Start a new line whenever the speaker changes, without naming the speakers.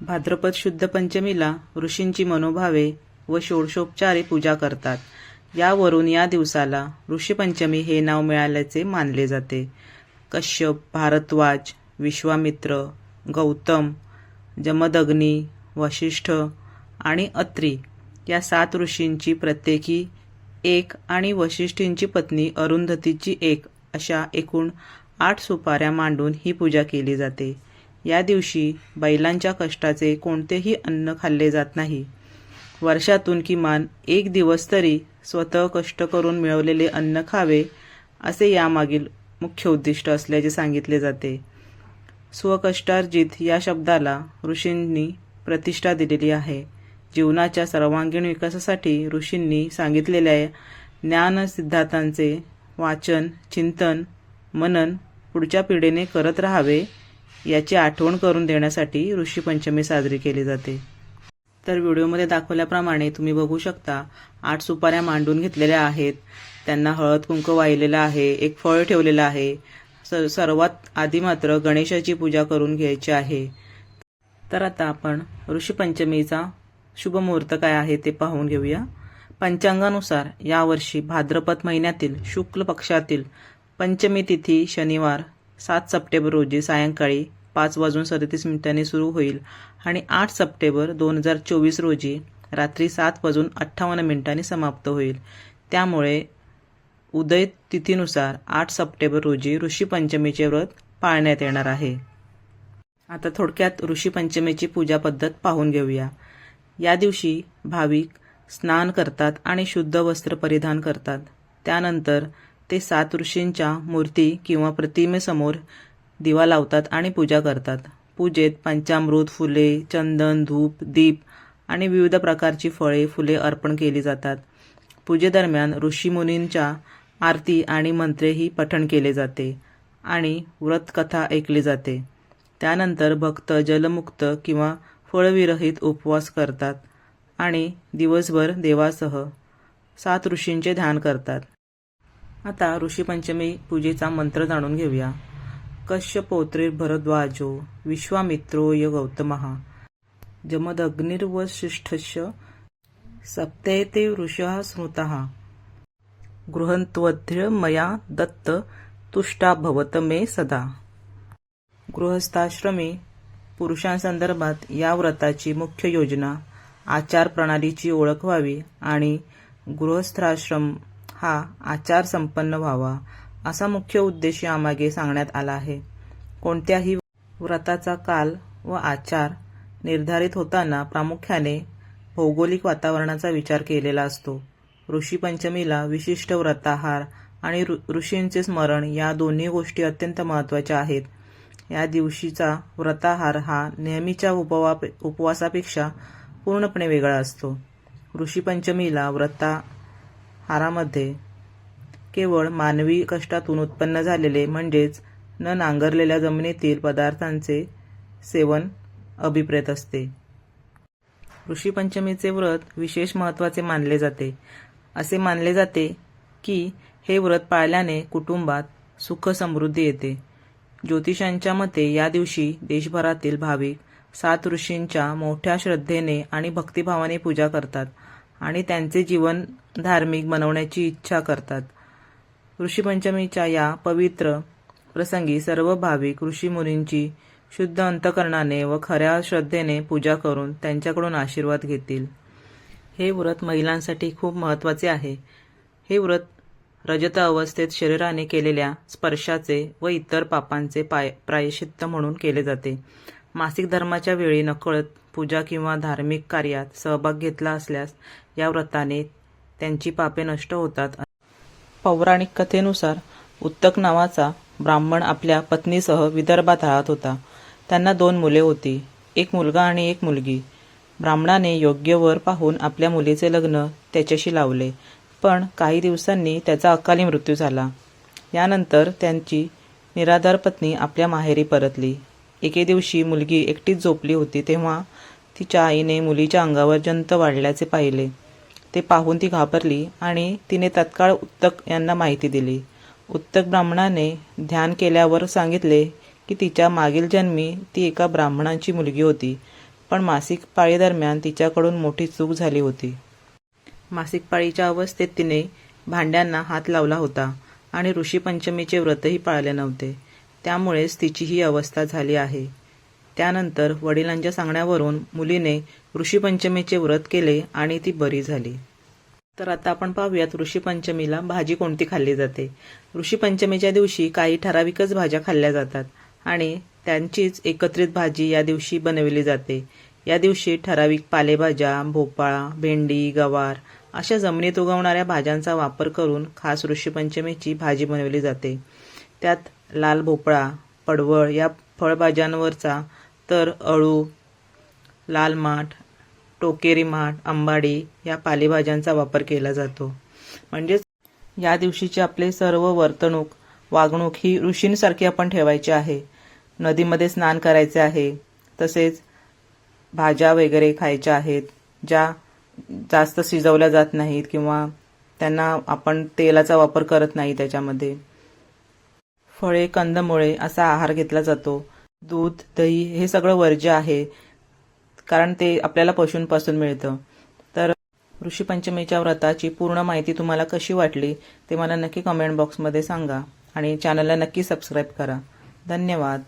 भाद्रपद शुद्ध पंचमीला ऋषींची मनोभावे व षोडशोपचारे पूजा करतात. यावरून या दिवसाला ऋषीपंचमी हे नाव मिळाल्याचे मानले जाते. कश्यप भारद्वाज विश्वामित्र गौतम जमदग्नी वशिष्ठ आणि अत्री या सात ऋषींची प्रत्येकी एक आणि वशिष्ठींची पत्नी अरुंधतीची एक अशा एकूण आठ सुपाऱ्या मांडून ही पूजा केली जाते. या दिवशी बैलांच्या कष्टाचे कोणतेही अन्न खाल्ले जात नाही. वर्षातून किमान एक दिवस तरी स्वतः कष्ट करून मिळवलेले अन्न खावे असे यामागील मुख्य उद्दिष्ट असल्याचे सांगितले जाते. स्वकष्टार्जित या शब्दाला ऋषींनी प्रतिष्ठा दिलेली आहे. जीवनाच्या सर्वांगीण विकासासाठी ऋषींनी सांगितलेल्या ज्ञानसिद्धांतांचे वाचन चिंतन मनन पुढच्या पिढीने करत राहावे याची आठवण करून देण्यासाठी ऋषीपंचमी साजरी केली जाते. तर व्हिडिओमध्ये दाखवल्याप्रमाणे तुम्ही बघू शकता आठ सुपाऱ्या मांडून घेतलेल्या आहेत. त्यांना हळद कुंक वाहिलेलं आहे एक फळ ठेवलेलं आहे. स सर्वात आधी मात्र गणेशाची पूजा करून घ्यायची आहे. तर आता आपण ऋषीपंचमीचा शुभ मुहूर्त काय आहे ते पाहून घेऊया. पंचांगानुसार यावर्षी भाद्रपद महिन्यातील शुक्ल पक्षातील पंचमी तिथी शनिवार सात सप्टेंबर रोजी सायंकाळी पाच वाजून सदतीस मिनिटांनी सुरू होईल आणि आठ सप्टेंबर दोन हजार चोवीस रोजी रात्री सात वाजून अठ्ठावन्न मिनिटांनी समाप्त होईल. त्यामुळे उदय तिथीनुसार आठ सप्टेंबर रोजी ऋषीपंचमीचे व्रत पाळण्यात येणार आहे. आता थोडक्यात ऋषीपंचमीची पूजा पद्धत पाहून घेऊया. या दिवशी भाविक स्नान करतात आणि शुद्ध वस्त्र परिधान करतात. त्यानंतर ते सात ऋषींच्या मूर्ती किंवा प्रतिमेसमोर दिवा लावतात आणि पूजा करतात. पूजेत पंचामृत फुले चंदन धूप दीप आणि विविध प्रकारची फळे फुले अर्पण केली जातात. पूजेदरम्यान ऋषीमुनींच्या आरती आणि मंत्रेही पठण केले जाते आणि व्रतकथा ऐकली जाते. त्यानंतर भक्त जलमुक्त किंवा फळविरहित उपवास करतात आणि दिवसभर देवासह सात ऋषींचे ध्यान करतात. आता ऋषीपंचमी पूजेचा मंत्र जाणून घेऊया. कश्यपोत्रे भरद्वाजो विश्वामित्रो य गौतमः। जमदग्निर्वशिष्ठस्य सप्तैते वृषः स्मृतः। गृहन्त्वध्य मया दत्त तुष्टा भवत मे सदा। गृहस्थाश्रमी पुरुषांसंदर्भात या व्रताची मुख्य योजना आचार प्रणालीची ओळख व्हावी आणि गृहस्थाश्रम हा आचार संपन्न व्हावा असा मुख्य उद्देश यामागे सांगण्यात आला आहे. कोणत्याही व्रताचा काल व आचार निर्धारित होताना प्रामुख्याने भौगोलिक वातावरणाचा विचार केलेला असतो. ऋषीपंचमीला विशिष्ट व्रताहार आणि ऋ ऋषींचे स्मरण या दोन्ही गोष्टी अत्यंत महत्त्वाच्या आहेत. या दिवशीचा व्रताहार हा नेहमीच्या उपवा उपवासापेक्षा पूर्णपणे वेगळा असतो. ऋषीपंचमीला व्रता व्रताहारामध्ये केवळ मानवी कष्टातून उत्पन्न झालेले म्हणजेच न नांगरलेल्या जमिनीतील पदार्थांचे सेवन अभिप्रेत असते. ऋषीपंचमीचे व्रत विशेष महत्त्वाचे मानले जाते. असे मानले जाते की हे व्रत पाळल्याने कुटुंबात सुख समृद्धी येते. ज्योतिषांच्या मते या दिवशी देशभरातील भाविक सात ऋषींच्या मोठ्या श्रद्धेने आणि भक्तिभावाने पूजा करतात. आणि त्यांचे जीवन धार्मिक बनवण्याची इच्छा करतात. ऋषीपंचमीच्या या पवित्र प्रसंगी सर्व भाविक ऋषीमुनींची शुद्ध अंतकरणाने व खऱ्या श्रद्धेने पूजा करून त्यांच्याकडून आशीर्वाद घेतील. हे व्रत महिलांसाठी खूप महत्त्वाचे आहे. हे व्रत रजत अवस्थेत शरीराने केलेल्या स्पर्शाचे व इतर पापांचे पाय प्रायश्चित्त म्हणून केले जाते. मासिक धर्माच्या वेळी नकळत पूजा किंवा धार्मिक कार्यात सहभाग घेतला असल्यास या व्रताने त्यांची पापे नष्ट होतात. पौराणिक कथेनुसार उत्तक नावाचा ब्राह्मण आपल्या पत्नीसह विदर्भात राहत होता. त्यांना दोन मुले होती एक मुलगा आणि एक मुलगी. ब्राह्मणाने योग्य वर पाहून आपल्या मुलीचे लग्न त्याच्याशी लावले पण काही दिवसांनी त्याचा अकाली मृत्यू झाला. यानंतर त्यांची निराधार पत्नी आपल्या माहेरी परतली. एके दिवशी मुलगी एकटीच झोपली होती तेव्हा तिच्या आईने मुलीच्या अंगावर जंत वाढल्याचे पाहिले. ते पाहून ती घाबरली आणि तिने तत्काळ उत्तक यांना माहिती दिली. उत्तक ब्राह्मणाने ध्यान केल्यावर सांगितले की तिच्या मागील जन्मी ती एका ब्राह्मणांची मुलगी होती पण मासिक पाळीदरम्यान तिच्याकडून मोठी चूक झाली होती. मासिक पाळीच्या अवस्थेत तिने भांड्यांना हात लावला होता आणि ऋषीपंचमीचे व्रतही पाळले नव्हते. त्यामुळेच तिची ही अवस्था झाली आहे. त्यानंतर वडिलांच्या सांगण्यावरून मुलीने ऋषीपंचमीचे व्रत केले आणि ती बरी झाली. तर आता आपण पाहूयात ऋषीपंचमीला भाजी कोणती खाल्ली जाते. ऋषीपंचमीच्या दिवशी काही ठराविकच भाज्या खाल्ल्या जातात आणि त्यांचीच एकत्रित भाजी या दिवशी बनवली जाते. या दिवशी ठराविक पालेभाज्या भोपळा भेंडी गवार अशा जमिनीत उगवणाऱ्या भाज्यांचा वापर करून खास ऋषीपंचमीची भाजी बनवली जाते. त्यात लाल भोपळा पडवळ या फळभाज्यांवरचा तर अळू लाल माठ टोकेरी माठ आंबाडी या पालेभाज्यांचा वापर केला जातो. म्हणजेच या दिवशीची आपले सर्व वर्तणूक वागणूक ही ऋषींसारखी आपण ठेवायची आहे. नदीमध्ये स्नान करायचे आहे. तसेच भाज्या वगैरे खायच्या आहेत ज्या जास्त शिजवल्या जात नाहीत किंवा त्यांना आपण तेलाचा वापर करत नाही त्याच्यामध्ये. फळे कंदमुळे असा आहार घेतला जातो. दूध दही हे सगळं वर्ज्य आहे कारण ते आपल्याला पशूंपासून मिळतं. तर ऋषीपंचमीच्या व्रताची पूर्ण माहिती तुम्हाला कशी वाटली ते मला नक्की कमेंट बॉक्समध्ये सांगा आणि चॅनलला नक्की सबस्क्राईब करा. धन्यवाद.